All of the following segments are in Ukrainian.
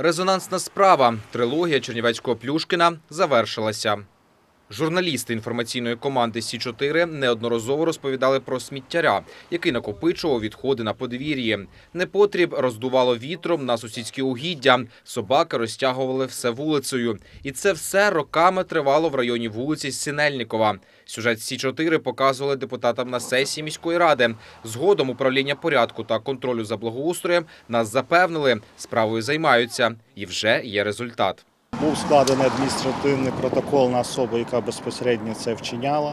Резонансна справа. Трилогія Чернівецького Плюшкіна завершилася. Журналісти інформаційної команди Сі 4 неодноразово розповідали про сміттяря, який накопичував відходи на подвір'ї. Непотріб роздувало вітром на сусідські угіддя. Собаки розтягували все вулицею. І це все роками тривало в районі вулиці Сінельникова. Сюжет Сі 4 показували депутатам на сесії міської ради. Згодом управління порядку та контролю за благоустроєм нас запевнили, справою займаються, і вже є результат. Був складений адміністративний протокол на особу, яка безпосередньо це вчиняла.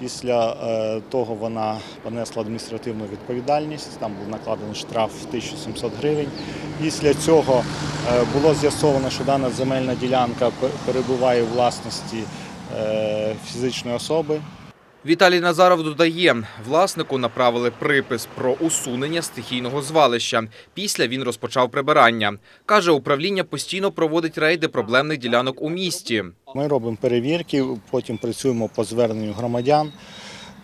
Після е, того вона понесла адміністративну відповідальність. Там був накладений штраф в 1700 гривень. Після цього е, було з'ясовано, що дана земельна ділянка перебуває у власності е, фізичної особи. Віталій Назаров додає, власнику направили припис про усунення стихійного звалища. Після він розпочав прибирання. Каже, управління постійно проводить рейди проблемних ділянок у місті. Ми робимо перевірки, потім працюємо по зверненню громадян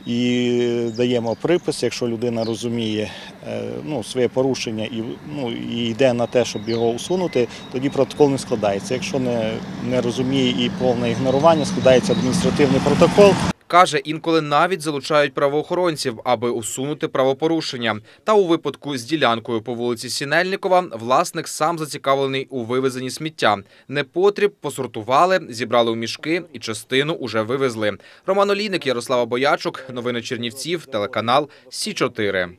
і даємо припис, якщо людина розуміє е, ну, своє порушення і, ну, і йде на те, щоб його усунути, тоді протокол не складається. Якщо не, не розуміє і повне ігнорування, складається адміністративний протокол. Каже, інколи навіть залучають правоохоронців, аби усунути правопорушення. Та у випадку з ділянкою по вулиці Сінельникова власник сам зацікавлений у вивезенні сміття. Непотріб посортували, зібрали у мішки і частину уже вивезли. Роман Олійник, Ярослава Боячук. Новини Чернівців, телеканал Сі 4